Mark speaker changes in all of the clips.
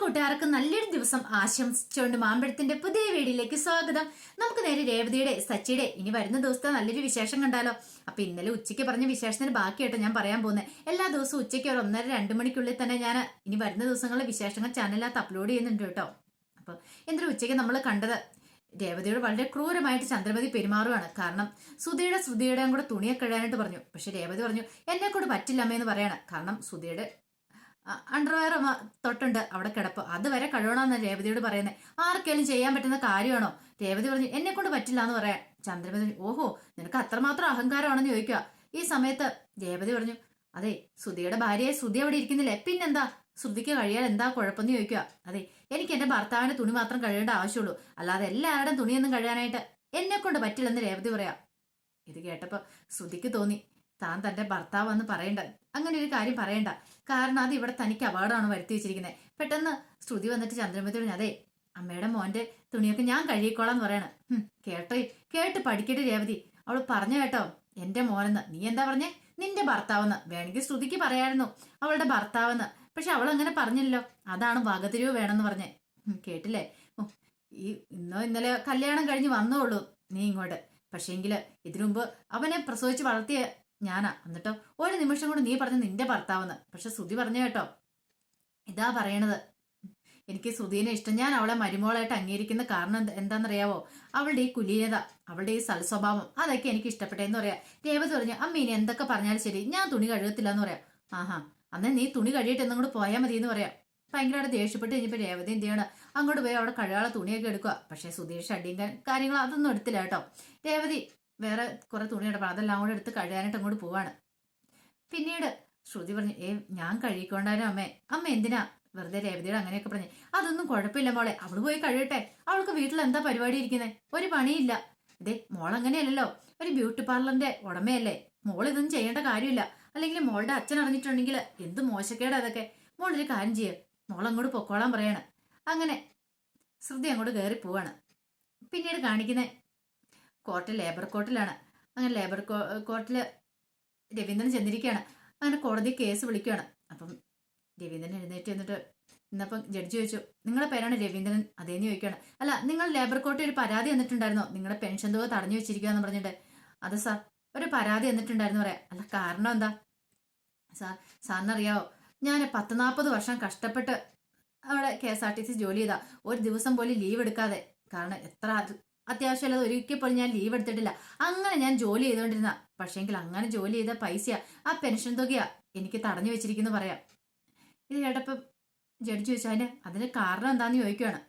Speaker 1: കൂട്ടുകാർക്ക് നല്ലൊരു ദിവസം ആശംസിച്ചുകൊണ്ട് മാമ്പഴത്തിന്റെ പുതിയ വീഡിയോയിലേക്ക് സ്വാഗതം. നമുക്ക് നേരെ രേവതിയുടെ സച്ചിയുടെ ഇനി വരുന്ന ദിവസത്തെ നല്ലൊരു വിശേഷം കണ്ടാലോ? അപ്പൊ ഇന്നലെ ഉച്ചയ്ക്ക് പറഞ്ഞ വിശേഷത്തിന് ബാക്കിയായിട്ട് ഞാൻ പറയാൻ പോകുന്നത് എല്ലാ ദിവസവും ഉച്ചയ്ക്ക് ഒരു ഒന്നര രണ്ട് മണിക്കുള്ളിൽ തന്നെ ഞാൻ ഇനി വരുന്ന ദിവസങ്ങളിലെ വിശേഷങ്ങൾ ചാനലിനകത്ത് അപ്ലോഡ് ചെയ്യുന്നുണ്ട് കേട്ടോ. അപ്പൊ എന്തൊരു ഉച്ചയ്ക്ക് നമ്മൾ കണ്ടത്? രേവതിയോട് വളരെ ക്രൂരമായിട്ട് ചന്ദ്രമതി പെരുമാറുകയാണ് കാരണം സുധിയുടെ ശ്രുതിയുടെയും കൂടെ തുണിയെ കഴിയാനായിട്ട് പറഞ്ഞു. പക്ഷെ രേവതി പറഞ്ഞു എന്നെ കൊണ്ട് പറ്റില്ലമ്മ എന്ന് പറയാണ്. കാരണം സുധിയുടെ അണ്ടർവെയർ തൊട്ടുണ്ട് അവിടെ കിടപ്പ്. അതുവരെ കഴുകണമെന്ന് രേവതിയോട് പറയുന്നത് ആർക്കെങ്കിലും ചെയ്യാൻ പറ്റുന്ന കാര്യമാണോ? രേവതി പറഞ്ഞു എന്നെ കൊണ്ട് പറ്റില്ല എന്ന് പറയാൻ ചന്ദ്രമതി ഓഹോ നിനക്ക് അത്രമാത്രം അഹങ്കാരമാണെന്ന് ചോദിക്കുക ഈ സമയത്ത് രേവതി പറഞ്ഞു അതെ സുധിയുടെ ഭാര്യയെ സുധി അവിടെ ഇരിക്കുന്നില്ലേ? പിന്നെന്താ? ശ്രുതിക്ക് കഴിയാൻ എന്താ കുഴപ്പമെന്ന് ചോദിക്കുക അതെ എനിക്ക് എന്റെ ഭർത്താവിന്റെ തുണി മാത്രം കഴിയേണ്ട ആവശ്യമുള്ളൂ. അല്ലാതെ എല്ലാവരുടെയും തുണിയൊന്നും കഴിയാനായിട്ട് എന്നെ കൊണ്ട് പറ്റില്ലെന്ന് രേവതി പറയാം. ഇത് കേട്ടപ്പോ ശ്രുതിക്ക് തോന്നി താൻ തന്റെ ഭർത്താവെന്ന് പറയണ്ട. അങ്ങനെ ഒരു കാര്യം പറയണ്ട. കാരണം അത് ഇവിടെ തനിക്ക് അപകടമാണ് വരുത്തി വെച്ചിരിക്കുന്നത്. പെട്ടെന്ന് ശ്രുതി വന്നിട്ട് ചന്ദ്രമതി പറഞ്ഞു അതെ അമ്മയുടെ മോന്റെ തുണിയൊക്കെ ഞാൻ കഴുകിക്കോളാം എന്ന് പറയണ. കേട്ടോ കേട്ട് പഠിക്കട്ടെ രേവതി. അവൾ പറഞ്ഞു കേട്ടോ എന്റെ മോനെന്ന്. നീ എന്താ പറഞ്ഞേ? നിന്റെ ഭർത്താവെന്ന്. വേണമെങ്കിൽ ശ്രുതിക്ക് പറയായിരുന്നു അവളുടെ ഭർത്താവെന്ന്. പക്ഷെ അവൾ അങ്ങനെ പറഞ്ഞില്ലല്ലോ. അതാണ് വകതിരിവ് വേണമെന്ന് പറഞ്ഞേ. കേട്ടില്ലേ? ഈ ഇന്നോ ഇന്നലെ കല്യാണം കഴിഞ്ഞ് വന്നോളൂ നീ ഇങ്ങോട്ട്. പക്ഷേങ്കിൽ ഇതിനു മുമ്പ് അവനെ പ്രസവിച്ച് വളർത്തിയ ഞാനാ. എന്നിട്ടോ ഒരു നിമിഷം കൊണ്ട് നീ പറഞ്ഞ നിന്റെ ഭർത്താവെന്ന്. പക്ഷെ സുധി പറഞ്ഞു കേട്ടോ. ഇതാ പറയണത്. എനിക്ക് സുധീനെ ഇഷ്ടം. ഞാൻ അവളെ മരുമോളായിട്ട് അംഗീകരിക്കുന്ന കാരണം എന്താ എന്താണെന്നറിയാവോ? അവളുടെ ഈ കുലീനത അവളുടെ ഈ സൽസ്വഭാവം അതൊക്കെ എനിക്ക് ഇഷ്ടപ്പെട്ടെന്ന് പറയാ. രേവതി പറഞ്ഞു അമ്മ ഇനി എന്തൊക്കെ പറഞ്ഞാലും ശരി. ഞാൻ തുണി കഴുകത്തില്ല എന്ന് പറയാം. ആഹാ. അന്ന് നീ തുണി കഴിയിട്ട് എന്നും കൂടെ പോയാൽ മതി എന്ന് പറയാം. ഭയങ്കരമായിട്ട് ദേഷ്യപ്പെട്ട് കഴിഞ്ഞപ്പോൾ രേവതി എന്ത് ചെയ്യണം? അങ്ങോട്ട് പോയി അവിടെ കഴുകാളെ തുണിയൊക്കെ എടുക്കുക പക്ഷേ സുധീഷ് അടിയും കാര്യങ്ങളും അതൊന്നും എടുത്തില്ല കേട്ടോ. രേവതി വേറെ കുറെ തുണി എടുക്കണം അതെല്ലാം കൂടെ എടുത്ത് കഴുകാനായിട്ട് അങ്ങോട്ട് പോവാണ്. പിന്നീട് ശ്രുതി പറഞ്ഞു ഏ ഞാൻ കഴുകിക്കൊണ്ടായിരുന്നു അമ്മേ. അമ്മ എന്തിനാ? വെറുതെ രേവതിയോട് അങ്ങനെയൊക്കെ പറഞ്ഞു. അതൊന്നും കുഴപ്പമില്ല മോളെ. അവൾ പോയി കഴുകട്ടെ. അവൾക്ക് വീട്ടിൽ എന്താ പരിപാടി ഇരിക്കുന്നത് ഒരു പണിയില്ല. ഇതേ മോൾ അങ്ങനെയല്ലല്ലോ ഒരു ബ്യൂട്ടി പാർലറിന്റെ ഉടമയല്ലേ. മോൾ ഇതൊന്നും ചെയ്യേണ്ട കാര്യമില്ല. അല്ലെങ്കിൽ മോളുടെ അച്ഛൻ അറിഞ്ഞിട്ടുണ്ടെങ്കിൽ എന്ത് മോശക്കേടാ അതൊക്കെ. മോളൊരു കാര്യം ചെയ്യ. മോൾ അങ്ങോട്ട് പൊക്കോളാൻ പറയാണ്. അങ്ങനെ ശ്രുതി അങ്ങോട്ട് കയറി പോവാണ് പിന്നീട് കാണിക്കുന്നത് കോർട്ട് ലേബർ കോർട്ടിലാണ്. അങ്ങനെ ലേബർ കോർട്ടിൽ രവീന്ദ്രൻ ചെന്നിരിക്കുകയാണ് അങ്ങനെ കോടതി കേസ് വിളിക്കുകയാണ് അപ്പം രവീന്ദ്രൻ എഴുന്നേറ്റ് എന്നിട്ട് ഇന്നപ്പം ജഡ്ജി ചോദിച്ചു നിങ്ങളുടെ പേരാണ് രവീന്ദ്രൻ? അതേന്ന് ചോദിക്കുകയാണ് അല്ല നിങ്ങൾ ലേബർ കോർട്ടിൽ ഒരു പരാതി തന്നിട്ടുണ്ടായിരുന്നോ? നിങ്ങളുടെ പെൻഷൻ തുക തടഞ്ഞു വെച്ചിരിക്കുക എന്ന് പറഞ്ഞിട്ട്. അത് സാർ ഒരു പരാതി തന്നിട്ടുണ്ടായിരുന്നു പറയാം. അല്ല കാരണം എന്താ? സാർ സാറിനറിയാവോ ഞാൻ പത്ത് നാൽപ്പത് വർഷം കഷ്ടപ്പെട്ട് അവിടെ K S R T C ജോലി ചെയ്താൽ ഒരു ദിവസം പോലും ലീവ് എടുക്കാതെ. കാരണം എത്ര അത് അത്യാവശ്യമല്ലാതെ ഒരിക്കൽ പോലും ഞാൻ ലീവ് എടുത്തിട്ടില്ല. അങ്ങനെ ഞാൻ ജോലി ചെയ്തുകൊണ്ടിരുന്ന പക്ഷേങ്കിൽ അങ്ങനെ ജോലി ചെയ്ത പൈസയാ. ആ പെൻഷൻ തുകയാ എനിക്ക് തടഞ്ഞു വെച്ചിരിക്കുന്നു പറയാം. ഇത് കേട്ടപ്പം ജഡ്ജി ചോദിച്ചു അതിന് അതിന് കാരണം എന്താന്ന് ചോദിക്കുകയാണ്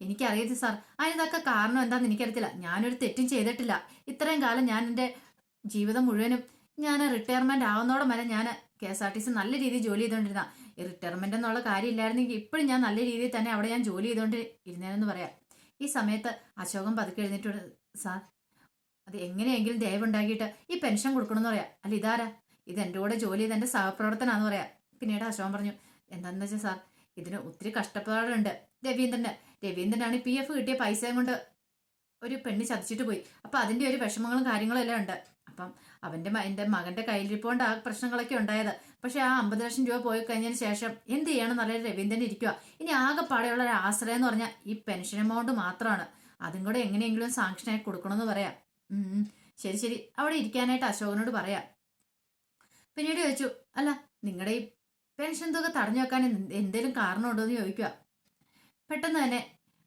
Speaker 1: എനിക്കറിയത് സാർ. അതിനൊക്കെ കാരണം എന്താന്ന് എനിക്കറിയത്തില്ല. ഞാനൊരു തെറ്റും ചെയ്തിട്ടില്ല. ഇത്രയും കാലം ഞാൻ എന്റെ ജീവിതം മുഴുവനും ഞാൻ റിട്ടയർമെന്റ് ആവുന്നതോടെ വരെ ഞാൻ K S R T C നല്ല രീതിയിൽ ജോലി ചെയ്തുകൊണ്ടിരുന്ന ഈ റിട്ടയർമെന്റ് എന്നുള്ള കാര്യം ഇല്ലായിരുന്നെങ്കിൽ ഇപ്പോഴും ഞാൻ നല്ല രീതിയിൽ തന്നെ അവിടെ ഞാൻ ജോലി ചെയ്തുകൊണ്ട് ഇരുന്നേനെന്ന് പറയാം. ഈ സമയത്ത് അശോകൻ പതുക്കെ എഴുന്നേറ്റ് സാർ അത് എങ്ങനെയെങ്കിലും ദയവുണ്ടാക്കിയിട്ട് ഈ പെൻഷൻ കൊടുക്കണമെന്ന് പറയാം. അല്ല ഇതാരാ? ഇത് എന്റെ കൂടെ ജോലി ചെയ്ത് എന്റെ സഹപ്രവർത്തനാന്ന് പറയാം. പിന്നീട് അശോകൻ പറഞ്ഞു എന്താണെന്ന് വെച്ചാൽ സാർ ഇതിന് ഒത്തിരി കഷ്ടപ്പാടുണ്ട്. രവീന്ദ്രന് രവീന്ദ്രനാണ് പി എഫ് കിട്ടിയ പൈസയും കൊണ്ട് ഒരു പെണ്ണ് ചതിച്ചിട്ട് പോയി. അപ്പൊ അതിന്റെ ഒരു വിഷമങ്ങളും കാര്യങ്ങളും എല്ലാം ഉണ്ട്. അപ്പം അവന്റെ എന്റെ മകന്റെ കയ്യിലിരിപ്പോണ്ട് ആ പ്രശ്നങ്ങളൊക്കെ ഉണ്ടായത്. പക്ഷേ ആ അമ്പത് ലക്ഷം രൂപ പോയി കഴിഞ്ഞതിന് ശേഷം എന്ത് ചെയ്യണം നല്ല രവീന്ദ്രൻ ഇരിക്കുക ഇനി ആകെപ്പാടെയുള്ള ഒരു ആശ്രയം എന്ന് പറഞ്ഞാൽ ഈ പെൻഷൻ എമൗണ്ട് മാത്രമാണ് അതും കൂടെ എങ്ങനെയെങ്കിലും സാങ്ഷനായി കൊടുക്കണമെന്ന് പറയാം. ശരി ശരി. അവിടെ ഇരിക്കാനായിട്ട് അശോകനോട് പറയാം. പിന്നീട് ചോദിച്ചു അല്ല നിങ്ങളുടെ ഈ പെൻഷൻ തുക തടഞ്ഞു വെക്കാൻ എന്തെങ്കിലും കാരണമുണ്ടോ എന്ന് ചോദിക്കുക പെട്ടെന്ന് തന്നെ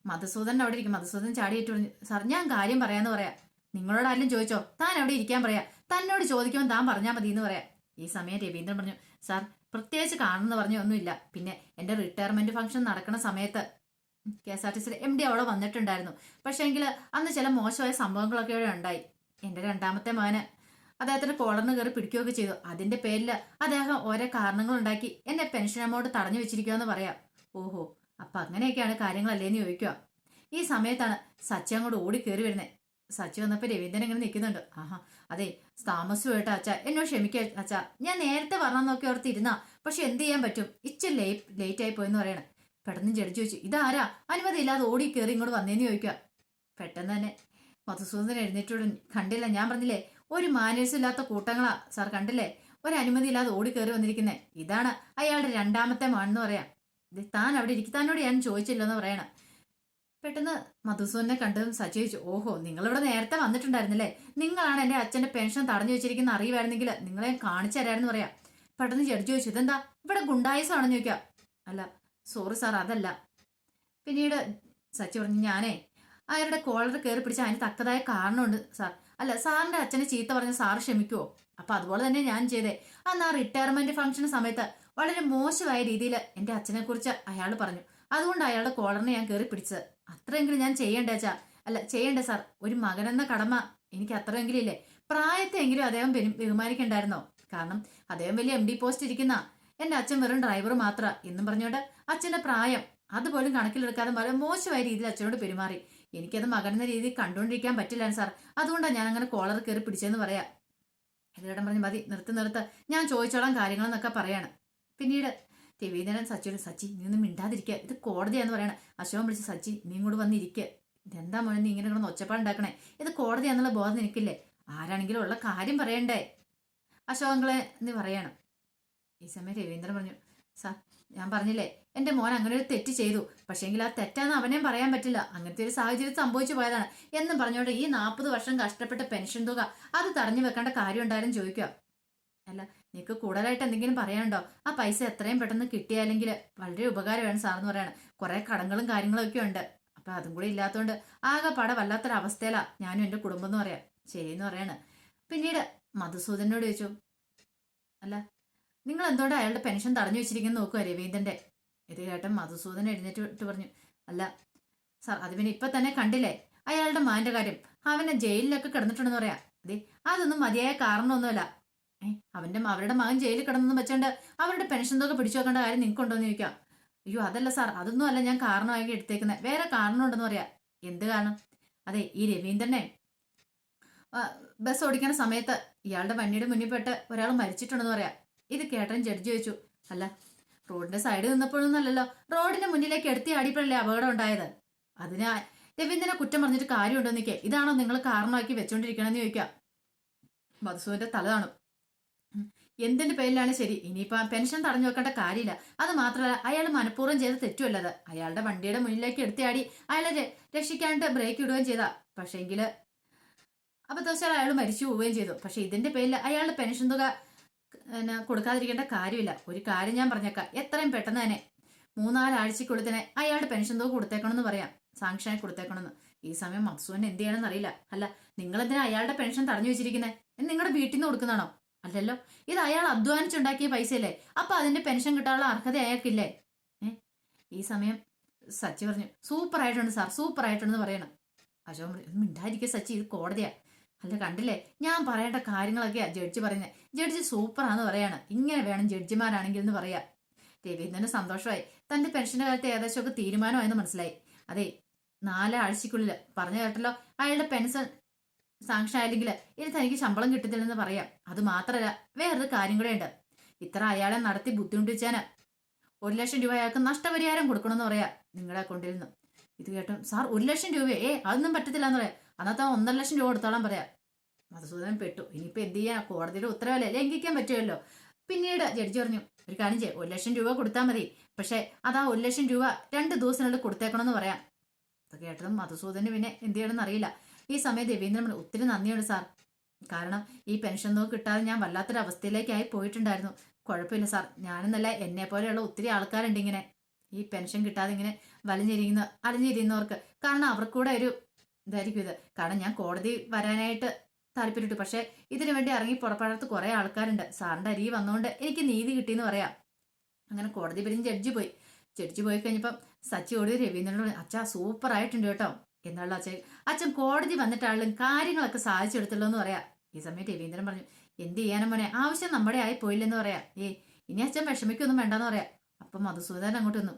Speaker 1: മധുസൂദൻ അവിടെ ഇരിക്കും. മധുസൂദൻ ചാടിയിട്ട് പറഞ്ഞു സാർ ഞാൻ കാര്യം പറയാന്ന് പറയാം. നിങ്ങളോട് ആരും ചോദിച്ചോ? താൻ അവിടെ ഇരിക്കാൻ പറയാ. തന്നോട് ചോദിക്കുമ്പോൾ താൻ പറഞ്ഞാൽ മതി എന്ന് പറയാം. ഈ സമയം രവീന്ദ്രൻ പറഞ്ഞു സാർ പ്രത്യേകിച്ച് കാണുമെന്ന് പറഞ്ഞ ഒന്നുമില്ല. പിന്നെ എന്റെ റിട്ടയർമെന്റ് ഫംഗ്ഷൻ നടക്കുന്ന സമയത്ത് കെ എസ് ആർ ടി സിയിൽ എം ഡി അവിടെ വന്നിട്ടുണ്ടായിരുന്നു. പക്ഷേ എങ്കിൽ അന്ന് ചില മോശമായ സംഭവങ്ങളൊക്കെ ഇവിടെ ഉണ്ടായി. എന്റെ രണ്ടാമത്തെ മകന് അദ്ദേഹത്തിന്റെ കോളറിന് കയറി പിടിക്കുകയൊക്കെ ചെയ്തു. അതിന്റെ പേരിൽ അദ്ദേഹം ഓരോ കാരണങ്ങൾ ഉണ്ടാക്കി എന്നെ പെൻഷൻ എമൗണ്ട് തടഞ്ഞു വെച്ചിരിക്കുകയെന്ന് പറയാം. ഓഹോ അപ്പൊ അങ്ങനെയൊക്കെയാണ് കാര്യങ്ങളല്ലേന്ന് ചോദിക്കുക. ഈ സമയത്താണ് സച്ചി അങ്ങോട്ട് ഓടി കയറി വരുന്നത് സച്ചി വന്നപ്പോ രവീന്ദ്രൻ ഇങ്ങനെ നിൽക്കുന്നുണ്ട്. ആഹാ അതെ താമസിച്ചു പോയിട്ട് അച്ഛ? എന്നോട് ക്ഷമിക്ക അച്ഛ. ഞാൻ നേരത്തെ വരണം നോക്കി ഓർത്ത് ഇരുന്നാ പക്ഷെ എന്ത് ചെയ്യാൻ പറ്റും? ഇച്ച ലേറ്റ് ലേറ്റ് ആയി പോയെന്ന് പറയണേ. പെട്ടെന്ന് ജഡ്ജി ചോദിച്ചു ഇതാരാ? അനുമതി ഇല്ലാതെ ഓടി കയറി ഇങ്ങോട്ട് വന്നേന്ന് ചോദിക്കുക പെട്ടെന്ന് തന്നെ മധുസൂദൻ എഴുന്നേറ്റോട്. കണ്ടില്ല ഞാൻ പറഞ്ഞില്ലേ ഒരു മാനേഴ്സ് ഇല്ലാത്ത കൂട്ടങ്ങളാ. സാർ കണ്ടില്ലേ ഒരു അനുമതി ഇല്ലാതെ ഓടി കയറി വന്നിരിക്കുന്നേ. ഇതാണ് അയാളുടെ രണ്ടാമത്തെ മാണെന്ന് പറയാം. താൻ അവിടെ ഇരിക്കും താനോട് ഞാൻ ചോദിച്ചില്ലെന്ന് പറയണം. പെട്ടെന്ന് മധുസൂനെ കണ്ടതും സജീവിച്ചു ഓഹോ നിങ്ങളിവിടെ നേരത്തെ വന്നിട്ടുണ്ടായിരുന്നില്ലേ? നിങ്ങളാണ് എന്റെ അച്ഛന്റെ പെൻഷൻ തടഞ്ഞു വെച്ചിരിക്കുന്ന അറിയുമായിരുന്നെങ്കിൽ നിങ്ങളെ കാണിച്ചു തരാമെന്ന് പറയാം. പെട്ടെന്ന് ജഡ്ജി ചോദിച്ചു ഇതെന്താ? ഇവിടെ ഗുണ്ടായുസാണെന്ന് ചോദിക്കാം. അല്ല സോറി സാർ അതല്ല. പിന്നീട് സച്ചി പറഞ്ഞു ഞാനേ അയാളുടെ കോളർ കയറി പിടിച്ച അതിന് തക്കതായ കാരണമുണ്ട് സാർ. അല്ല സാറിന്റെ അച്ഛനെ ചീത്ത പറഞ്ഞ സാർ ക്ഷമിക്കുവോ? അപ്പൊ അതുപോലെ തന്നെ ഞാൻ ചെയ്തേ. അന്ന് ആ റിട്ടയർമെന്റ് ഫംഗ്ഷൻ സമയത്ത് വളരെ മോശമായ രീതിയിൽ എന്റെ അച്ഛനെക്കുറിച്ച് അയാൾ പറഞ്ഞു. അതുകൊണ്ട് അയാളുടെ കോളറിനെ ഞാൻ കയറി പിടിച്ചത്. അത്രയെങ്കിലും ഞാൻ ചെയ്യണ്ടേ അച്ഛാ? അല്ല ചെയ്യണ്ടേ സാർ. ഒരു മകനെന്ന കടമ എനിക്ക് അത്രയെങ്കിലും ഇല്ലേ പ്രായത്തെങ്കിലും അദ്ദേഹം ബഹു- ബഹുമാനിക്കണ്ടായിരുന്നോ? കാരണം അദ്ദേഹം വലിയ എം ഡി പോസ്റ്റ് ഇരിക്കുന്ന എന്റെ അച്ഛൻ വെറും ഡ്രൈവർ മാത്ര. എന്നും പറഞ്ഞുകൊണ്ട് അച്ഛന്റെ പ്രായം അതുപോലും കണക്കിലെടുക്കാതെ വളരെ മോശമായ രീതിയിൽ അച്ഛനോട് പെരുമാറി. എനിക്കത് മകനെന്ന രീതിയിൽ കണ്ടുകൊണ്ടിരിക്കാൻ പറ്റില്ല സാർ. അതുകൊണ്ടാണ് ഞാൻ അങ്ങനെ കോളർ കയറി പിടിച്ചതെന്ന് പറയാം. എല്ലാവരും പറഞ്ഞ് മതി നിർത്ത് നിർത്ത്. ഞാൻ ചോദിച്ചോളാം കാര്യങ്ങളെന്നൊക്കെ പറയാണ്. പിന്നീട് രവീന്ദ്രൻ സച്ചിയോട് സച്ചി നീ ഒന്നും മിണ്ടാതിരിക്കുക. ഇത് കോടതിയാന്ന് പറയണേ. അശോകൻ വിളിച്ച് സച്ചി നീ ഇങ്ങോട്ട് വന്നിരിക്കുക ഇതെന്താ മോനെ നീ ഇങ്ങനെ കിടന്ന് ഒച്ചപ്പാടുണ്ടാക്കണേ ഇത് കോടതിയാന്നുള്ള ബോധം നിനക്കില്ലേ? ആരാണെങ്കിലും ഉള്ള കാര്യം പറയണ്ടേ? അശോകങ്ങളെ എന്ന് പറയണം. ഈ സമയം രവീന്ദ്രൻ പറഞ്ഞു സാർ ഞാൻ പറഞ്ഞില്ലേ എന്റെ മോൻ അങ്ങനെ ഒരു തെറ്റ് ചെയ്തു. പക്ഷേങ്കിൽ ആ തെറ്റാന്ന് അവനേം പറയാൻ പറ്റില്ല. അങ്ങനത്തെ ഒരു സാഹചര്യം സംഭവിച്ചു പോയതാണ്. എന്നും പറഞ്ഞുകൊണ്ട് ഈ നാൽപ്പത് വർഷം കഷ്ടപ്പെട്ട പെൻഷൻ തുക അത് തടഞ്ഞു വെക്കേണ്ട കാര്യം ഉണ്ടായാലും ചോദിക്കുക. അല്ല നിനക്ക് കൂടുതലായിട്ട് എന്തെങ്കിലും പറയാനുണ്ടോ? ആ പൈസ എത്രയും പെട്ടെന്ന് കിട്ടിയാലെങ്കിൽ വളരെ ഉപകാരമാണ് സാറെന്ന് പറയുന്നത് കുറെ കടങ്ങളും കാര്യങ്ങളും ഒക്കെ ഉണ്ട്. അപ്പൊ അതും കൂടി ഇല്ലാത്തതുകൊണ്ട് ആകെ പട വല്ലാത്തൊരു അവസ്ഥയിലാ ഞാനും എന്റെ കുടുംബം എന്ന് പറയാം. ശരിയെന്ന് പറയാണ്. പിന്നീട് മധുസൂദനോട് ചോദിച്ചു. അല്ല നിങ്ങൾ എന്തുകൊണ്ട് അയാളുടെ പെൻഷൻ തടഞ്ഞു വെച്ചിരിക്കുന്നു നോക്കുക രവീന്ദ്രന്റെ ഇത് കേട്ട മധുസൂദൻ എഴുന്നേറ്റ് പറഞ്ഞു. അല്ല സാർ അത് പിന്നെ ഇപ്പൊ തന്നെ കണ്ടില്ലേ? അയാളുടെ മാന്റെ കാര്യം. അവനെ ജയിലിലൊക്കെ കിടന്നിട്ടുണ്ടെന്ന് പറയാം. അതെ അതൊന്നും മതിയായ കാരണമൊന്നുമല്ല. ഏ അവന്റെ അവരുടെ മകൻ ജയിലിൽ കിടന്നെന്നും വെച്ചോണ്ട് അവരുടെ പെൻഷൻ തുക പിടിച്ചു വെക്കേണ്ട കാര്യം നിങ്ങൾക്കുണ്ടോന്ന് ചോദിക്കാം. അയ്യോ അതല്ല സാർ അതൊന്നും അല്ല ഞാൻ കാരണമായി എടുത്തേക്കുന്നത് വേറെ കാരണമുണ്ടെന്ന് പറയാ. എന്ത് കാരണം? അതെ ഈ രവീന്ദ്രനെ ബസ് ഓടിക്കുന്ന സമയത്ത് ഇയാളുടെ വണ്ടിയുടെ മുന്നിൽ പെട്ട് ഒരാൾ മരിച്ചിട്ടുണ്ടെന്ന് പറയാ. ഇത് കേട്ടൻ ജഡ്ജി ചോദിച്ചു. അല്ല റോഡിന്റെ സൈഡിൽ നിന്നപ്പോഴൊന്നുമല്ലല്ലോ റോഡിന്റെ മുന്നിലേക്ക് എടുത്തി ആടിയപ്പോഴല്ലേ അപകടം ഉണ്ടായത്? അതിന് രവീന്ദ്രനെ കുറ്റം പറഞ്ഞിട്ട് കാര്യമുണ്ടോ നിൽക്കേ ഇതാണോ നിങ്ങൾ കാരണമാക്കി വെച്ചോണ്ടിരിക്കണമെന്ന് ചോദിക്കാം. മധുസൂന്റെ തല കാണും. എന്തിന്റെ പേരിലാണ് ശരി? ഇനിയിപ്പോ പെൻഷൻ തടഞ്ഞു വെക്കേണ്ട കാര്യമില്ല. അത് മാത്രമല്ല അയാൾ മനഃപൂർവം ചെയ്ത തെറ്റുമല്ലത് അയാളുടെ വണ്ടിയുടെ മുന്നിലേക്ക് എടുത്തിയാടി അയാളെ രക്ഷിക്കാണ്ട് ബ്രേക്ക് ഇടുകയും ചെയ്ത. പക്ഷേങ്കിൽ അബദ്ധവശാൽ അയാൾ മരിച്ചു പോവുകയും ചെയ്തു. പക്ഷെ ഇതിന്റെ പേരിൽ അയാളുടെ പെൻഷൻ തുക കൊടുക്കാതിരിക്കേണ്ട കാര്യമില്ല. ഒരു കാര്യം ഞാൻ പറഞ്ഞേക്കാം. എത്രയും പെട്ടെന്ന് തന്നെ മൂന്നാലാഴ്ചക്കുള്ളിൽ തന്നെ അയാളുടെ പെൻഷൻ തുക കൊടുത്തേക്കണമെന്ന് പറയാം. സാങ്ഷനായി കൊടുത്തേക്കണമെന്ന്. ഈ സമയം മക്സൂന് എന്ത് ചെയ്യണമെന്ന് അറിയില്ല. അല്ല നിങ്ങളെന്തിനാ അയാളുടെ പെൻഷൻ തടഞ്ഞു വെച്ചിരിക്കുന്നത് നിങ്ങളുടെ വീട്ടിൽ നിന്ന് കൊടുക്കുന്നതാണോ? അല്ലല്ലോ ഇത് അയാൾ അധ്വാനിച്ചുണ്ടാക്കിയ പൈസയല്ലേ? അപ്പൊ അതിന്റെ പെൻഷൻ കിട്ടാനുള്ള അർഹത അയാൾക്കില്ലേ? ഈ സമയം സച്ചി പറഞ്ഞു സൂപ്പർ ആയിട്ടുണ്ട് സാർ സൂപ്പർ ആയിട്ടുണ്ടെന്ന് പറയണം. അശോകൻ പറഞ്ഞു "ഇത് സച്ചി ഇത് കോടതിയാ. അല്ല കണ്ടില്ലേ? ഞാൻ പറയേണ്ട കാര്യങ്ങളൊക്കെയാ ജഡ്ജി പറയുന്നത് ജഡ്ജി സൂപ്പറാന്ന് പറയാണ്. ഇങ്ങനെ വേണം ജഡ്ജിമാരാണെങ്കിൽ എന്ന് പറയാ. രവീന്ദ്രന് സന്തോഷമായി. തന്റെ പെൻഷന്റെ കാലത്ത് ഏകദേശമൊക്കെ തീരുമാനമായെന്ന് മനസ്സിലായി. അതെ നാലാഴ്ചക്കുള്ളിൽ പറഞ്ഞു കേട്ടല്ലോ അയാളുടെ പെൻഷൻ സാങ്ഷൻ ആയില്ലെങ്കിൽ ഇനി തനിക്ക് ശമ്പളം കിട്ടത്തില്ലെന്ന് പറയാം. അത് മാത്രമല്ല വേറൊരു കാര്യം കൂടെ ഉണ്ട്. ഇത്ര അയാളെ നടത്തി ബുദ്ധിമുട്ടിച്ചാന്. ഒരു ലക്ഷം രൂപ അയാൾക്ക് നഷ്ടപരിഹാരം കൊടുക്കണമെന്ന് പറയാ നിങ്ങളുടെ അക്കൗണ്ടിൽ നിന്ന്. ഇത് കേട്ടോ സാർ ഒരു ലക്ഷം രൂപയെ? ഏ അതൊന്നും പറ്റത്തില്ല എന്ന് പറയാം. അന്നത്തെ ഒന്നര ലക്ഷം രൂപ കൊടുത്തോളാൻ പറയാം. മധുസൂദനൻ പെട്ടു. ഇനിയിപ്പോ എന്ത് ചെയ്യാ കോടതിയുടെ ഉത്തരവല്ലേ? ലംഘിക്കാൻ പറ്റുമല്ലോ. പിന്നീട് ജഡ്ജി പറഞ്ഞു ഒരു കാര്യം ചെയ്യും. ഒരു ലക്ഷം രൂപ കൊടുത്താൽ മതി. പക്ഷെ അതാ ഒരു ലക്ഷം രൂപ രണ്ട് ദിവസത്തിനുള്ളിൽ കൊടുത്തേക്കണമെന്ന് പറയാം. അത് കേട്ടതും മധുസൂദന് പിന്നെ എന്ത് ചെയ്യണമെന്ന് അറിയില്ല. ഈ സമയം ദേവേന്ദ്രൻ ഒത്തിരി നന്ദിയുണ്ട് സാർ. കാരണം ഈ പെൻഷൻ തുക കിട്ടാതെ ഞാൻ വല്ലാത്തൊരു അവസ്ഥയിലേക്കായി പോയിട്ടുണ്ടായിരുന്നു. കുഴപ്പമില്ല സാർ. ഞാനെന്നല്ല എന്നെ പോലെയുള്ള ഒത്തിരി ആൾക്കാരുണ്ട് ഇങ്ങനെ. ഈ പെൻഷൻ കിട്ടാതെ ഇങ്ങനെ വലിഞ്ഞിരിക്കുന്ന അലിഞ്ഞിരിക്കുന്നവർക്ക് കാരണം അവർക്കൂടെ ഒരു ഇതായിരിക്കും ഇത്. കാരണം ഞാൻ കോടതി വരാനായിട്ട് താല്പര്യപ്പെട്ടു. പക്ഷേ ഇതിനു വേണ്ടി ഇറങ്ങി പുറപ്പെടാത്ത കുറെ ആൾക്കാരുണ്ട്. സാറിന്റെ അരി വന്നുകൊണ്ട് എനിക്ക് നീതി കിട്ടിയെന്ന് പറയാം. അങ്ങനെ കോടതി പിരിഞ്ഞ് ജഡ്ജി പോയി. ജഡ്ജി പോയി കഴിഞ്ഞപ്പം സച്ചി ഓടി രവീന്ദ്രനോട് അച്ഛാ സൂപ്പർ ആയിട്ടുണ്ട് കേട്ടോ. എന്നുള്ള അച്ഛൻ അച്ഛൻ കോടതി വന്നിട്ടാളും കാര്യങ്ങളൊക്കെ സാധിച്ചെടുത്തുള്ളൂ എന്ന് പറയാം. ഈ സമയം രവീന്ദ്രൻ പറഞ്ഞു എന്ത് ചെയ്യാനും മോനെ? ആവശ്യം നമ്മുടെ ആയി പോയില്ലെന്ന് പറയാം. ഏ ഇനി അച്ഛൻ വിഷമിക്കൊന്നും വേണ്ടെന്ന് പറയാം. അപ്പൊ മധുസൂദൻ അങ്ങോട്ട് വന്നു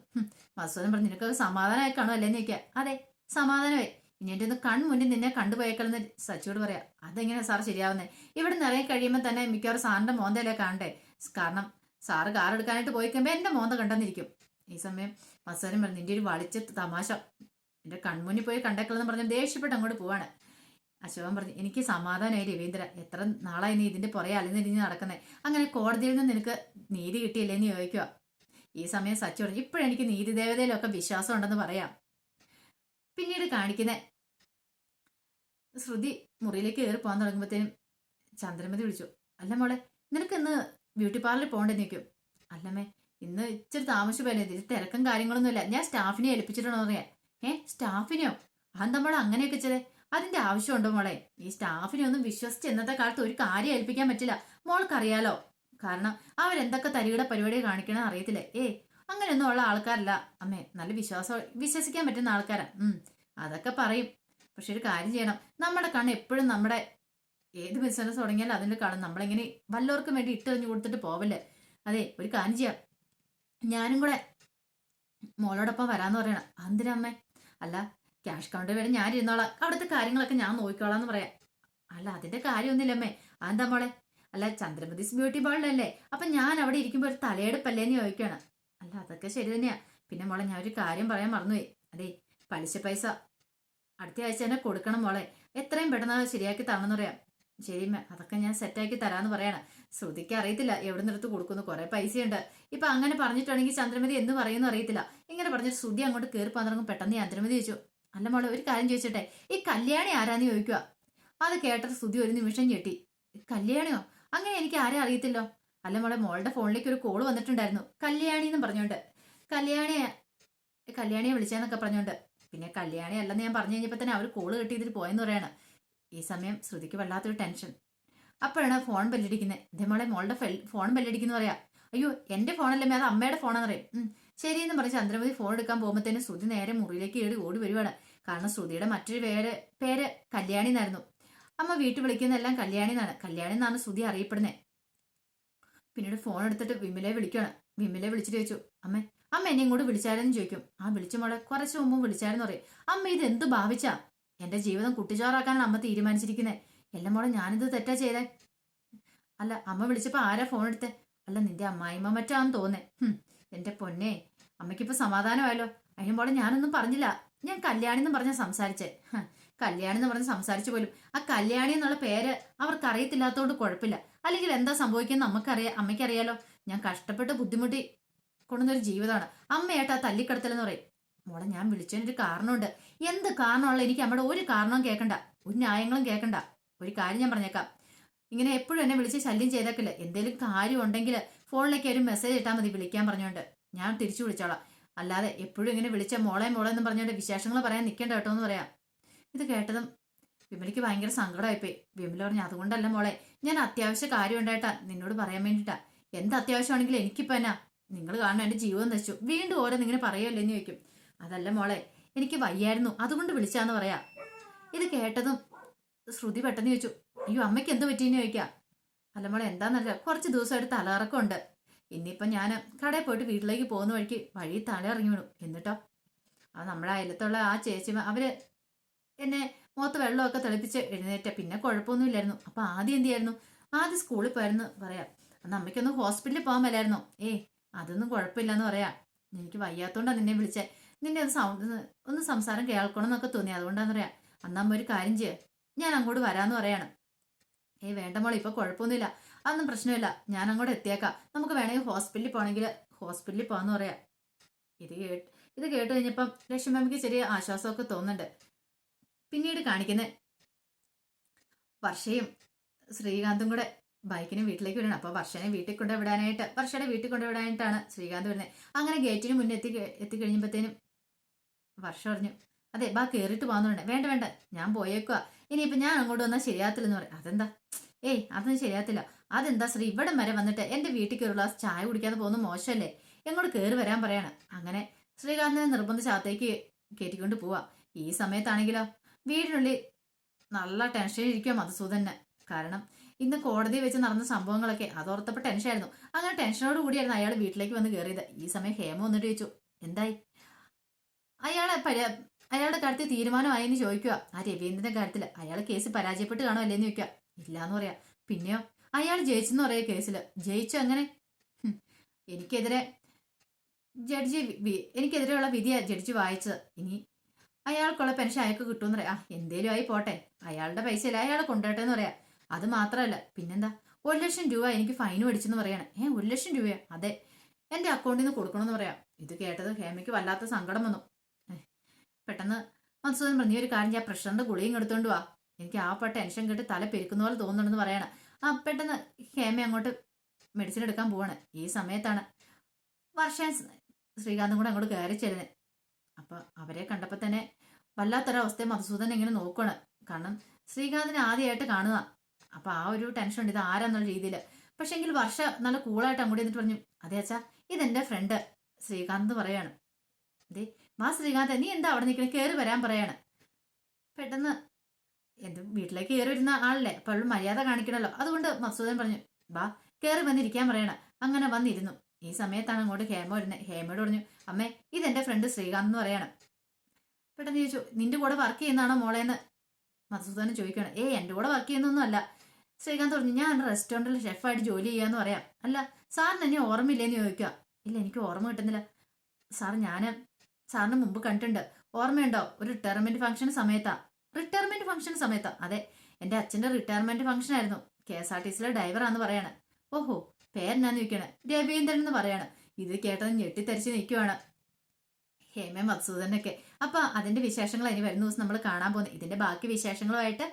Speaker 1: മധുസൂദൻ പറഞ്ഞു നിനക്ക് സമാധാനമായി കാണും അല്ലേന്ന് ചോദിക്കാ അതെ സമാധാനമായി. ഇനി എന്റെ ഒന്ന് കൺമുന്നിൽ നിന്നെ കണ്ടുപോയേക്കളെന്ന് സച്ചിയോട് പറയാം. അതെങ്ങനെയാ സാർ ശരിയാവുന്നേ? ഇവിടെ നിറയെ കഴിയുമ്പോൾ തന്നെ മിക്കവാറും സാറിന്റെ മോന്തയിലേ കാണണ്ടേ? കാരണം സാറ് കാർ എടുക്കാനായിട്ട് പോയി എന്റെ മോന്ത കണ്ടെന്നിരിക്കും. ഈ സമയം മസാരം പറഞ്ഞു നിന്റെ ഒരു വളിച്ച തമാശ. എന്റെ കൺമുന്നിൽ പോയി കണ്ടേക്കളെന്ന് പറഞ്ഞ് ദേഷ്യപ്പെട്ട് അങ്ങോട്ട് പോവാണ്. അശോകൻ പറഞ്ഞു എനിക്ക് സമാധാനമായി രവീന്ദ്ര എത്ര നാളായി നീ ഇതിന്റെ പുറകെ അലഞ്ഞിരിഞ്ഞ് നടക്കുന്നത് അങ്ങനെ കോടതിയിൽ നിന്ന് നിനക്ക് നീതി കിട്ടിയില്ലേ എന്ന് ചോദിക്കുക ഈ സമയം സച്ചു പറഞ്ഞു ഇപ്പോഴെനിക്ക് നീതി ദേവതയിലൊക്കെ വിശ്വാസം ഉണ്ടെന്ന് പറയാം. പിന്നീട് കാണിക്കുന്ന ശ്രുതി മുറിയിലേക്ക് കയറി പോകാൻ തുടങ്ങുമ്പോഴത്തേനും ചന്ദ്രമതി വിളിച്ചു അല്ല മോളെ നിനക്ക് ഇന്ന് ബ്യൂട്ടി പാർലറിൽ പോകേണ്ടി നിൽക്കും അല്ലമ്മേ ഇന്ന് ഇച്ചിരി താമസിച്ചല്ലേ ഇതിൽ തിരക്കും കാര്യങ്ങളൊന്നുമില്ല. ഞാൻ സ്റ്റാഫിനെ ഏൽപ്പിച്ചിട്ടുണ്ടോ പറയാം. ഏ സ്റ്റാഫിനെയോ അത് നമ്മൾ അങ്ങനെയൊക്കെ ചെയ്തേ അതിന്റെ ആവശ്യമുണ്ടോ മോളെ? ഈ സ്റ്റാഫിനെ ഒന്നും വിശ്വസിച്ച് ഇന്നത്തെ കാലത്ത് ഒരു കാര്യം ഏൽപ്പിക്കാൻ പറ്റില്ല. മോൾക്കറിയാലോ. കാരണം അവരെന്തൊക്കെ തരികിട പരിപാടി കാണിക്കണമെന്ന് അറിയത്തില്ലേ? ഏ അങ്ങനെയൊന്നും ഉള്ള ആൾക്കാരല്ല. അമ്മേ നല്ല വിശ്വാസം വിശ്വസിക്കാൻ പറ്റുന്ന ആൾക്കാരാ. ഉം അതൊക്കെ പറയും. പക്ഷെ ഒരു കാര്യം ചെയ്യണം. നമ്മുടെ കണ്ണ് എപ്പോഴും നമ്മുടെ ഏത് ബിസിനസ് തുടങ്ങിയാലും അതിന്റെ കണ്ണ് നമ്മളിങ്ങനെ വല്ലവർക്കും വേണ്ടി ഇട്ടെറിഞ്ഞു കൊടുത്തിട്ട് പോവല്ലേ? അതെ ഒരു കാര്യം ചെയ്യാം. ഞാനും കൂടെ മോളോടൊപ്പം വരാന്ന് പറയണം. അന്തിനമ്മേ അല്ല ക്യാഷ് കൗണ്ടർ വരെ ഞാൻ ഇരുന്നോളാം അവിടുത്തെ കാര്യങ്ങളൊക്കെ ഞാൻ നോക്കിക്കോളാം എന്ന് പറയാം. അല്ല അതിന്റെ കാര്യമൊന്നുമില്ലമ്മേ. അതെന്താ മോളെ? അല്ല ചന്ദ്രമതിസ് ബ്യൂട്ടി പാർലറല്ലേ അപ്പൊ ഞാൻ അവിടെ ഇരിക്കുമ്പോൾ ഒരു തലയെടുപ്പല്ലേന്ന് ചോദിക്കണം അല്ല അതൊക്കെ ശരി തന്നെയാ. പിന്നെ മോളെ ഞാൻ ഒരു കാര്യം പറയാൻ മറന്നുപോയി. അതെ പലിശ പൈസ അടുത്ത ആഴ്ച തന്നെ കൊടുക്കണം മോളെ. എത്രയും പെട്ടെന്ന് ശരിയാക്കി തരണമെന്ന് പറയാം. ശരി അതൊക്കെ ഞാൻ സെറ്റാക്കി തരാന്ന് പറയണം. ശ്രുതിക്ക് അറിയത്തില്ല എവിടെ നിന്നെടുത്ത് കൊടുക്കുന്നു. കുറെ പൈസയുണ്ട്. ഇപ്പൊ അങ്ങനെ പറഞ്ഞിട്ടുണ്ടെങ്കിൽ ചന്ദ്രമതി എന്ന് പറയുന്നു അറിയത്തില്ല. ഇങ്ങനെ പറഞ്ഞിട്ട് ശ്രുതി അങ്ങോട്ട് കയറി പന്ത്രങ്ങും പെട്ടെന്ന് അന്തരമതി ചോദിച്ചു അല്ല മോളെ ഒരു കാര്യം ചോദിച്ചട്ടെ ഈ കല്യാണി ആരാന്ന് ചോദിക്കുക അത് കേട്ടത് ശ്രുതി ഒരു നിമിഷം ഞെട്ടി. കല്യാണിയോ? അങ്ങനെ എനിക്ക് ആരെ അറിയത്തില്ലോ? അല്ല മോളെ മോളുടെ ഫോണിലേക്ക് ഒരു കോൾ വന്നിട്ടുണ്ടായിരുന്നു. കല്യാണി എന്ന് പറഞ്ഞോണ്ട്. കല്യാണിയെ കല്യാണിയെ വിളിച്ചെന്നൊക്കെ പറഞ്ഞോണ്ട്. പിന്നെ കല്യാണി അല്ലെന്ന് ഞാൻ പറഞ്ഞു കഴിഞ്ഞപ്പോൾ തന്നെ അവർ കോൾ കിട്ടിയതിൽ പോയെന്ന് പറയാണ്. ഈ സമയം ശ്രുതിക്ക് വല്ലാത്തൊരു ടെൻഷൻ. അപ്പോഴാണ് ഫോൺ ബെല്ലടിക്കുന്നത് ഇതേ മോളെ മോളുടെ ഫോൺ ബെല്ലടിക്കുന്നു പറയാ. അയ്യോ എന്റെ ഫോണല്ലേ അത് അമ്മയുടെ ഫോണാന്ന് പറയും ശരിയെന്ന് പറഞ്ഞ് ചന്ദ്രമതി ഫോൺ എടുക്കാൻ പോകുമ്പോഴത്തേനും ശ്രുതി നേരെ മുറിയിലേക്ക് കയറി ഓടി വരുവാണ്. കാരണം ശ്രുതിയുടെ മറ്റൊരു പേര് പേര് കല്യാണി എന്നായിരുന്നു. അമ്മ വീട്ടിൽ വിളിക്കുന്നതെല്ലാം കല്യാണി എന്നാണ്. കല്യാണി എന്നാണ് ശ്രുതി അറിയപ്പെടുന്നത് പിന്നീട് ഫോൺ എടുത്തിട്ട് വിമലെ വിളിക്കുകയാണ് വിമലെ വിളിച്ചിട്ട് ചോദിച്ചു അമ്മ അമ്മ എന്നെ ഇങ്ങോട്ട് വിളിച്ചാരെന്ന് ചോദിക്കും. ആ വിളിച്ച മോളെ കുറച്ച് മുമ്പ് വിളിച്ചാരെന്ന് പറയും. അമ്മ ഇത് എന്ത് ഭാവിച്ചാ? എന്റെ ജീവിതം കുട്ടിച്ചോറാക്കാനാണ് അമ്മ തീരുമാനിച്ചിരിക്കുന്നത് എല്ലാം മോളെ ഞാനിത് തെറ്റാ ചെയ്തേ? അല്ല അമ്മ വിളിച്ചപ്പോ ആരാ ഫോൺ എടുത്തേ? അല്ല നിന്റെ അമ്മായിമ്മ മറ്റാന്ന് തോന്നേ എന്റെ പൊന്നെ. അമ്മയ്ക്കിപ്പോ സമാധാനമായല്ലോ. അതിനും പോലെ ഞാനൊന്നും പറഞ്ഞില്ല. ഞാൻ കല്യാണി എന്ന് പറഞ്ഞ സംസാരിച്ചേ. കല്യാണി എന്ന് പറഞ്ഞ് സംസാരിച്ചു പോലും. ആ കല്യാണി എന്നുള്ള പേര് അവർക്ക് അറിയത്തില്ലാത്തതുകൊണ്ട് കുഴപ്പമില്ല. അല്ലെങ്കിൽ എന്താ സംഭവിക്കുന്നത് നമുക്കറിയാം അമ്മയ്ക്കറിയാലോ. ഞാൻ കഷ്ടപ്പെട്ട് ബുദ്ധിമുട്ടി കൊണ്ടുവന്നൊരു ജീവിതമാണ്. അമ്മയായിട്ട് ആ തല്ലിക്കടത്തലെന്ന് പറയും. മോളെ ഞാൻ വിളിച്ചതിനൊരു കാരണമുണ്ട്. എന്ത് കാരണമുള്ള എനിക്ക് അമ്മയുടെ ഒരു കാരണവും കേൾക്കണ്ട ഒരു ന്യായങ്ങളും കേൾക്കണ്ട ഒരു കാര്യം ഞാൻ പറഞ്ഞേക്കാം. ഇങ്ങനെ എപ്പോഴും എന്നെ വിളിച്ച് ശല്യം ചെയ്തേക്കില്ല. എന്തെങ്കിലും കാര്യം ഉണ്ടെങ്കിൽ ഫോണിലേക്ക് ഒരു മെസ്സേജ് ഇട്ടാൽ മതി വിളിക്കാൻ പറഞ്ഞുകൊണ്ട് ഞാൻ തിരിച്ചു വിളിച്ചോളാം. അല്ലാതെ എപ്പോഴും ഇങ്ങനെ വിളിച്ച മോളെ മോളെ എന്ന് പറഞ്ഞുകൊണ്ട് വിശേഷങ്ങൾ പറയാൻ നിൽക്കേണ്ട കേട്ടോ എന്ന് പറയാം. ഇത് കേട്ടതും വിമലയ്ക്ക് ഭയങ്കര സങ്കടമായിപ്പോയി. വിമല പറഞ്ഞു അതുകൊണ്ടല്ല മോളെ ഞാൻ അത്യാവശ്യ കാര്യം ഉണ്ടായിട്ടാ നിന്നോട് പറയാൻ വേണ്ടിട്ടാ. എന്ത് അത്യാവശ്യമാണെങ്കിലും എനിക്കിപ്പോ എന്നാ? നിങ്ങൾ കാണുന്ന എന്റെ ജീവൻ നശിച്ചു. വീണ്ടും ഓരോ ഇങ്ങനെ പറയുമല്ലോ എന്ന് ചോദിക്കും. അതല്ല മോളെ എനിക്ക് വയ്യായിരുന്നു. അതുകൊണ്ട് വിളിച്ചാന്ന് പറയാ. ഇത് കേട്ടതും ശ്രുതി പെട്ടെന്ന് ചോദിച്ചു അയ്യോ അമ്മയ്ക്ക് എന്ത് പറ്റിയെന്ന് ചോദിക്കാം? അല്ല മോളെ എന്താന്നല്ല കുറച്ച് ദിവസമായിട്ട് തലകറക്കമുണ്ട്. ഇന്നിപ്പം ഞാൻ കടയിൽ പോയിട്ട് വീട്ടിലേക്ക് പോകുന്ന വഴിക്ക് വഴി തല ഇറങ്ങി വീണു എന്നിട്ടോ? ആ നമ്മുടെ അയലത്തുള്ള ആ ചേച്ചി അവർ എന്നെ മുഖത്ത് വെള്ളമൊക്കെ തെളിപ്പിച്ച് എഴുന്നേറ്റ പിന്നെ കുഴപ്പമൊന്നുമില്ലായിരുന്നു. അപ്പൊ ആദ്യം എന്ത് ചെയ്യായിരുന്നു? ആദ്യം സ്കൂളിൽ പോയിരുന്നു പറയാം. അന്ന് അമ്മയ്ക്കൊന്ന് ഹോസ്പിറ്റലിൽ പോകാൻ വരായിരുന്നു ഏ അതൊന്നും കുഴപ്പമില്ലെന്ന് പറയാം. എനിക്ക് വയ്യാത്തോണ്ടാണ് നിന്നെ വിളിച്ചേ. നിന്റെ ഒന്ന് ഒന്ന് സംസാരം കേൾക്കണം എന്നൊക്കെ തോന്നി. അതുകൊണ്ടാന്ന് പറയാം. അന്നമ്മ ഒരു കാര്യം ചെയ്യ. ഞാൻ അങ്ങോട്ട് വരാമെന്ന് പറയാണ്. ഏ വേണ്ട മോളെ ഇപ്പൊ കുഴപ്പമൊന്നുമില്ല. അതൊന്നും പ്രശ്നമില്ല. ഞാൻ അങ്ങോട്ട് എത്തിയേക്കാം. നമുക്ക് വേണമെങ്കിൽ ഹോസ്പിറ്റലിൽ പോകണമെങ്കിൽ ഹോസ്പിറ്റലിൽ പോകാന്ന് പറയാം. ഇത് കേട്ട് ഇത് കേട്ട് കഴിഞ്ഞപ്പം ലക്ഷ്മിക്ക് ചെറിയ ആശ്വാസമൊക്കെ തോന്നുന്നുണ്ട്. പിന്നീട് കാണിക്കുന്നത് വർഷയും ശ്രീകാന്തും കൂടെ ബൈക്കിന് വീട്ടിലേക്ക് വരണം അപ്പൊ വർഷനെ വീട്ടിൽ കൊണ്ടുവിടാനായിട്ട് വർഷയുടെ വീട്ടിൽ കൊണ്ടുവിടാനായിട്ടാണ് ശ്രീകാന്ത് വരുന്നത് അങ്ങനെ ഗേറ്റിന് മുന്നേ എത്തി എത്തിക്കഴിഞ്ഞപ്പോഴത്തേനും വർഷ പറഞ്ഞു അതെ ബാ കയറിയിട്ട് പോകുന്നുണ്ട് വേണ്ട വേണ്ട. ഞാൻ പോയേക്കുക ഇനിയിപ്പോ ഞാൻ അങ്ങോട്ട് വന്നാൽ ശരിയാത്തില്ലെന്ന് പറയാം. അതെന്താ? ഏയ് അതൊന്നും ശരിയാത്തില്ല അതെന്താ ശ്രീ? ഇവിടം വരെ വന്നിട്ട് എന്റെ വീട്ടിൽ കയറി ഗ്ലാസ് ചായ കുടിക്കാതെ പോകുന്ന മോശമല്ലേ? എങ്ങോട്ട് കയറി വരാൻ പറയാണ്. അങ്ങനെ ശ്രീകാന്തിനെ നിർബന്ധിച്ച് അകത്തേക്ക് കയറ്റിക്കൊണ്ട് പോവാ. ഈ സമയത്താണെങ്കിലോ? വീടിനുള്ളിൽ നല്ല ടെൻഷൻ ഇരിക്കുക മധുസൂദന് കാരണം ഇന്ന് കോടതി വെച്ച് നടന്ന സംഭവങ്ങളൊക്കെ അതോർത്തപ്പോ ടെൻഷനായിരുന്നു. അങ്ങനെ ടെൻഷനോട് കൂടിയായിരുന്നു അയാൾ വീട്ടിലേക്ക് വന്ന് കയറിയത് ഈ സമയം ഹേമ വന്നിട്ട് ചോദിച്ചു എന്തായി? അയാളെ അയാളുടെ കാര്യത്തിൽ തീരുമാനമായെന്ന് ചോദിക്കുക ആ രവീന്ദ്രന്റെ കാര്യത്തിൽ അയാൾ കേസ് പരാജയപ്പെട്ട് കാണുമല്ലേ എന്ന് ചോദിക്കുക ഇല്ലാന്ന് പറയാ. പിന്നെയോ? അയാൾ ജയിച്ചെന്ന് പറയാ കേസിൽ ജയിച്ചു അങ്ങനെ? എനിക്കെതിരെ ജഡ്ജി എനിക്കെതിരെയുള്ള വിധിയാ ജഡ്ജി വായിച്ചത്. ഇനി അയാൾക്കുള്ള പെൻഷൻ അയാൾക്ക് കിട്ടുമെന്ന് പറയാം. എന്തേലും ആയി പോട്ടെ. അയാളുടെ പൈസയില്ല അയാളെ കൊണ്ടുപോട്ടെ എന്ന് പറയാം. അത് മാത്രമല്ല പിന്നെന്താ? ഒരു ലക്ഷം രൂപ എനിക്ക് ഫൈൻ മേടിച്ചെന്ന് പറയാണ്. ഏ ഒരു ലക്ഷം രൂപയാ? അതെ. എന്റെ അക്കൗണ്ടിൽ നിന്ന് കൊടുക്കണമെന്ന് പറയാം. ഇത് കേട്ടത് ഹേമയ്ക്ക് വല്ലാത്ത സങ്കടം വന്നു. പെട്ടെന്ന് മധുസൂദൻ പറഞ്ഞു ഒരു കാര്യം ഞാൻ പ്രഷറിന്റെ ഗുളിയും എടുത്തോണ്ട് വാ. എനിക്ക് ആ ടെൻഷൻ കേട്ട് തല പെരുക്കുന്ന പോലെ തോന്നുന്നുണ്ടെന്ന് പറയണം. ആ പെട്ടെന്ന് ഹേമ അങ്ങോട്ട് മെഡിസിൻ എടുക്കാൻ പോവാണ്. ഈ സമയത്താണ് വർഷ ശ്രീകാന്തും കൂടെ അങ്ങോട്ട് കയറി ചെല്ലുന്നത് അപ്പൊ അവരെ കണ്ടപ്പോ തന്നെ വല്ലാത്തൊരവസ്ഥയെ മധുസൂദൻ ഇങ്ങനെ നോക്കുകയാണ് കാരണം ശ്രീകാന്തിനെ ആദ്യമായിട്ട് കാണുക. അപ്പൊ ആ ഒരു ടെൻഷൻ ഉണ്ട്. ഇത് ആരാന്നുള്ള രീതിയിൽ പക്ഷെ എങ്കിൽ വർഷ നല്ല കൂളായിട്ട് അങ്ങോട്ട് എന്നിട്ട് പറഞ്ഞു അതെ അച്ഛാ ഇതെന്റെ ഫ്രണ്ട് ശ്രീകാന്ത് പറയാണ്. ദേ വാ ശ്രീകാന്ത് നീ എന്താ അവിടെ നിൽക്കണേ? കയറി വരാൻ പറയാണ്. പെട്ടെന്ന് എന്ത് വീട്ടിലേക്ക് കയറി വരുന്ന ആളല്ലേ അപ്പോൾ മര്യാദ കാണിക്കണല്ലോ. അതുകൊണ്ട് മസൂദൻ പറഞ്ഞു ബാ കയറി വന്നിരിക്കാൻ പറയണം. അങ്ങനെ വന്നിരുന്നു. ഈ സമയത്താണ് അങ്ങോട്ട് ഹേമ വരുന്നത്. ഹേമയോട് പറഞ്ഞു അമ്മേ ഇതെന്റെ ഫ്രണ്ട് ശ്രീകാന്ത് എന്ന് പറയണം. പെട്ടെന്ന് ചോദിച്ചു നിന്റെ കൂടെ വർക്ക് ചെയ്യുന്നതാണോ മോളേന്ന് മധുസൂദനൻ ചോദിക്കണം ഏ എന്റെ കൂടെ വർക്ക് ചെയ്യുന്നൊന്നുമല്ല ശ്രീകാന്ത് പറഞ്ഞു ഞാൻ റെസ്റ്റോറന്റിൽ ഷെഫായിട്ട് ജോലി ചെയ്യാന്ന് പറയാം. അല്ല സാറിന് എന്നെ ഓർമ്മയില്ലേന്ന് ചോദിക്കുക. ഇല്ല എനിക്ക് ഓർമ്മ കിട്ടുന്നില്ല. സാർ ഞാൻ സാറിന് മുമ്പ് കണ്ടിട്ടുണ്ട്. ഓർമ്മയുണ്ടോ? ഒരു റിട്ടയർമെന്റ് ഫംഗ്ഷൻ സമയത്താ. റിട്ടയർമെന്റ് ഫംഗ്ഷൻ സമയത്ത്. അതെ എന്റെ അച്ഛന്റെ റിട്ടയർമെന്റ് ഫംഗ്ഷൻ ആയിരുന്നു കെ എസ് ആർ ടി സിയിലെ ഡ്രൈവറാന്ന് പറയാണ്. ഓഹോ പേരെന്നാന്ന് ചോദിക്കാണ് രവീന്ദ്രൻ എന്ന് പറയാണ്. ഇത് കേട്ടത് ഞെട്ടിത്തരിച്ച് നിൽക്കുവാണ്. ഹേമ മത്സൂദനൊക്കെ അപ്പൊ അതിന്റെ വിശേഷങ്ങൾ ഇനി വരുന്ന ദിവസം നമ്മൾ കാണാൻ പോകുന്നത് ഇതിന്റെ ബാക്കി വിശേഷങ്ങളുമായിട്ട്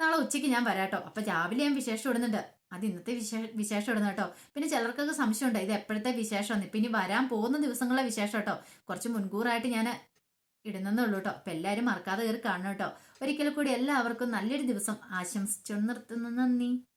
Speaker 1: നാളെ ഉച്ചയ്ക്ക് ഞാൻ വരാട്ടോ. അപ്പൊ രാവിലെ ഞാൻ വിശേഷം ഇടുന്നുണ്ട്. അത് ഇന്നത്തെ വിശേഷ വിശേഷം ഇടുന്ന കേട്ടോ. പിന്നെ ചിലർക്കൊക്കെ സംശയമുണ്ട്. ഇത് എപ്പോഴത്തെ വിശേഷം ഇപ്പൊ ഇനി വരാൻ പോകുന്ന ദിവസങ്ങളിലെ വിശേഷം കേട്ടോ. കുറച്ച് മുൻകൂറായിട്ട് ഞാൻ ഇടുന്നേ ഉള്ളൂ കേട്ടോ അപ്പൊ മറക്കാതെ കയറി കാണണം കേട്ടോ ഒരിക്കൽ കൂടി എല്ലാവർക്കും നല്ലൊരു ദിവസം ആശംസിച്ചു നിർത്തുന്നു. നന്ദി.